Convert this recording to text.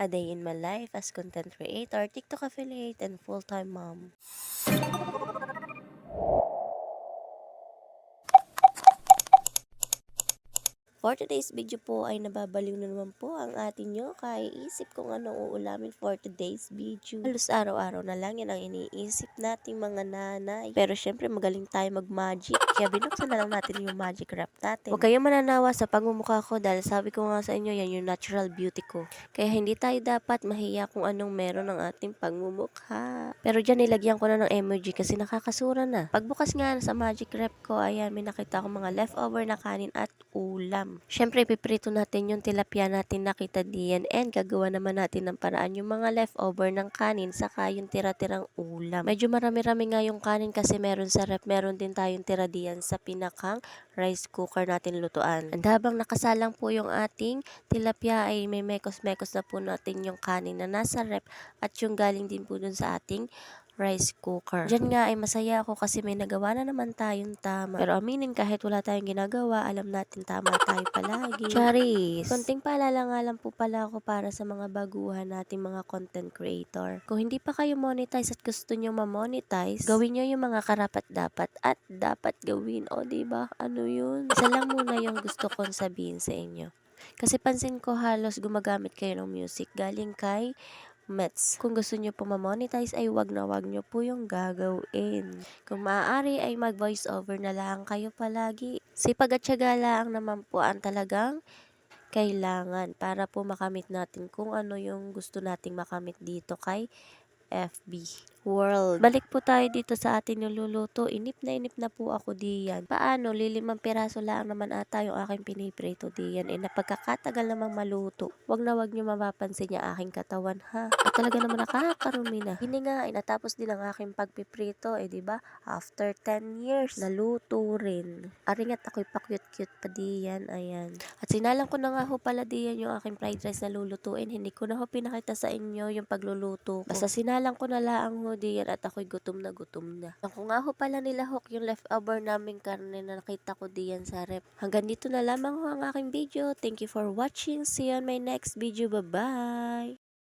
A Day in My Life as Content Creator, TikTok Affiliate, and Full-Time Mom. For today's video po ay nababaliw na naman po ang atin nyo kaya isip kung anong uulamin for today's video. Halos araw-araw na lang yan ang iniisip nating mga nanay. Pero syempre magaling tayo mag-magic. Kaya binuksan na lang natin yung magic wrap natin. Huwag kayong mananawa sa pagmumukha ko dahil sabi ko nga sa inyo yan yung natural beauty ko. Kaya hindi tayo dapat mahiya kung anong meron ng ating pagmumukha. Pero dyan nilagyan ko na ng emoji kasi nakakasura na. Pagbukas nga sa magic wrap ko, ayan may nakita ko mga leftover na kanin at ulam. Syempre, piprito natin yung tilapia natin nakita diyan and gagawa naman natin ng paraan yung mga leftover ng kanin saka yung tira-tirang ulam. Medyo marami-rami nga yung kanin kasi meron sa rep, meron din tayong tira diyan sa pinakang rice cooker natin lutuan. And habang nakasalang po yung ating tilapia ay may mekos-mekos na po natin yung kanin na nasa rep at yung galing din po dun sa ating rice cooker. Diyan nga ay masaya ako kasi may nagawa na naman tayong tama. Pero aminin kahit wala tayong ginagawa, alam natin tama tayo palagi. Charis! Konting paalala nga lang po pala ako para sa mga baguhan nating mga content creator. Kung hindi pa kayo monetize at gusto nyo ma-monetize, gawin nyo yung mga karapat dapat at dapat gawin. O, di ba? Ano yun? Isa lang muna yung gusto kong sabihin sa inyo. Kasi pansin ko halos gumagamit kayo ng music galing kay Mets. Kung gusto nyo po ma-monetize ay wag na wag nyo po yung gagawin. Kung maaari ay mag-voice over na lang kayo palagi. Sipag at lang naman po ang talagang kailangan para po makamit natin kung ano yung gusto nating makamit dito kay FB World. Balik po tayo dito sa ating niluluto. Inip na inip na po ako diyan. Paano? Lilimang piraso lang naman ata yung aking piniprito diyan. Eh napagkakatagal namang maluto. Wag na wag nyo mapapansin yung aking katawan ha. At talaga naman nakakarumi na. Hindi nga ay natapos din ang aking pagpiprito. Eh di ba? After 10 years, naluto rin. Aringat ako'y pa-cute-cute pa diyan. Ayan. At sinalang ko na nga ho pala diyan yung aking fried rice na lulutuin. Hindi ko na ho pinakita sa inyo yung pagluluto ko. Basta sinalang ko na lang ho diyan at ako'y gutom na gutom na. Ako nga ho pala nila hook yung leftover naming karne na nakita ko diyan sa rep. Hanggang dito na lamang ho ang aking video. Thank you for watching. See you on my next video. Bye-bye!